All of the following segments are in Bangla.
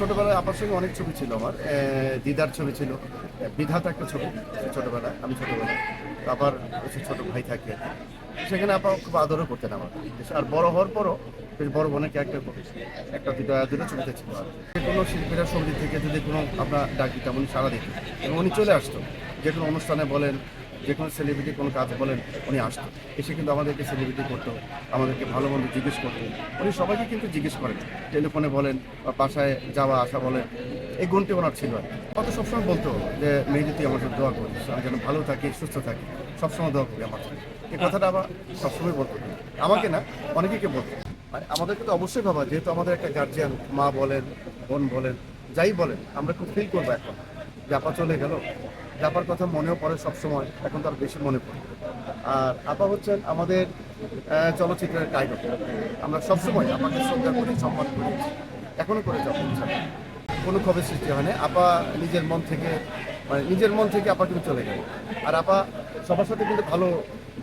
ছোটবেলায় আপনার সঙ্গে অনেক ছবি ছিল আমার। দিদার ছবি ছিল। বিধাতা একটা ছবি ছোটবেলায়, আমি ছোটবেলায়। আবার হচ্ছে ছোট ভাই থাকে। সেখানে আপা খুব আদরও করতেন আমার আর বড় হওয়ার পরও বেশ বড় বোনের ক্যারেক্টার একটা দুটো দুটো ছবিতে ছিল আর কোনো শিল্পীরা সংগীত থেকে যদি কোনো আপনার ডাক দিতাম উনি সারা দিত। এবং উনি চলে আসতো। যে কোনো অনুষ্ঠানে বলেন, যে কোনো সেলিব্রিটি কোনো কাজ বলেন, উনি আসতো। এসে কিন্তু আমাদেরকে সেলিব্রিটি করতো, আমাদেরকে ভালো মন্দ জিজ্ঞেস করতেন উনি সবাইকে কিন্তু জিজ্ঞেস করেন, টেলিফোনে বলেন, বা বাসায় যাওয়া, আসা বলেন, এই গুণটি ওনার ছিল। কত সবসময় বলতো যে, মেহেদি, তুই আমার দোয়া করিস, আমি যেন ভালো থাকি, সুস্থ থাকি, সবসময় দোয়া করি আমার। এই কথাটা আবার সবসময় বলতো। আমাকে না অনেকেকে বলতো? মানে আমাদেরকে তো অবশ্যই ভাবা, যেহেতু আমাদের একটা গার্জিয়ান মা বলেন, বোন বলেন, যাই বলেন, আমরা খুব ফিল করব এখন। জাপা চলে গেল। জাপার কথা মনেও পড়ে সবসময়, এখন তো আর বেশি মনে পড়ে। আর আপা হচ্ছেন আমাদের চলচ্চিত্রের গায়ক। আমরা সবসময় আপাকে শ্রদ্ধা করি, সম্মান করি। এখনও করে ইনশাআল্লাহ। কোনো ক্ষোভের সৃষ্টি হয় না। আপা নিজের মন থেকে মানে নিজের মন থেকে আপা কিন্তু চলে গেল আর আপা সবার সাথে কিন্তু ভালো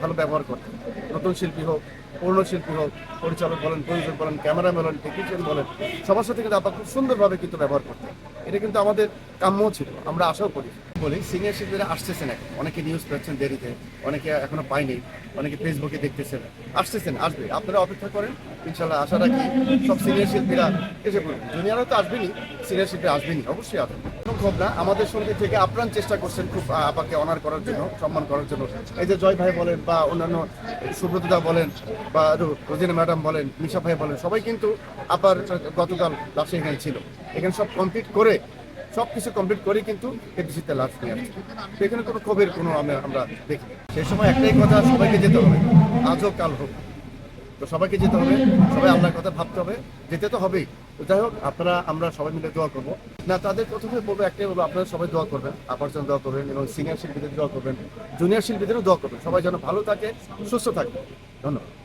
ভালো ব্যবহার করতেন। নতুন শিল্পী হোক, পুরনো শিল্পী হোক, পরিচালক বলেন, প্রযোজক বলেন ক্যামেরা বলেন টেকনিশিয়ান বলেন, সবার সাথে কিন্তু আপা খুব সুন্দরভাবে কিন্তু ব্যবহার করতেন। এটা কিন্তু আমাদের কাম্য ছিল, আমরা আশাও করি। বলি সিনিয়র শিল্পীরা আসতেছেন এখন। অনেকে নিউজ পাচ্ছেন দেরিতে, অনেকে এখনও পায়নি, অনেকে ফেসবুকে দেখতেছেন। আসতেছেন, আসবে। আপনারা অপেক্ষা করেন ইনশাল্লাহ আশা রাখি সব সিনিয়র শিল্পীরা এসে পড়বেন জুনিয়ররা তো আসবেনি সিনিয়র শিল্পী আসবেনি, অবশ্যই আসবেন ক্ষোভ না, আমাদের সঙ্গে থেকে আপ্রাণ চেষ্টা করছেন খুব আপাকে অনার করার জন্য, সম্মান করার জন্য। এই যে জয় ভাই বলেন বা অন্যান্য সুব্রতদা বলেন বা রোজিনা ম্যাডাম বলেন, মিশা ভাই বলেন, সবাই কিন্তু আপার গতকাল লাস্টে এখানে ছিল। এখানে সব কমপ্লিট করে সব কিছু কমপ্লিট করে কিন্তু এপিসিতে লাস্ট নিয়ে আসছে। এখানে কোনো ক্ষোভের কোনো আমরা দেখি সেই সময় একটাই কথা, সবাইকে যেতে হবে। আজও কাল হোক। তো সবাইকে যেতে হবে। সবাই আল্লাহর কথা ভাবতে হবে। যেতে তো হবেই। যাই হোক, আপনারা, আমরা সবাই মিলে দোয়া করব। না, তাদের প্রথমে বলব, একটাই বলব, আপনারা সবাই দোয়া করবেন। আপার জন্য দোয়া করবেন এবং সিনিয়র শিল্পীদের দোয়া করবেন। জুনিয়র শিল্পীদেরও দোয়া করবেন। সবাই যেন ভালো থাকে, সুস্থ থাকে। ধন্যবাদ।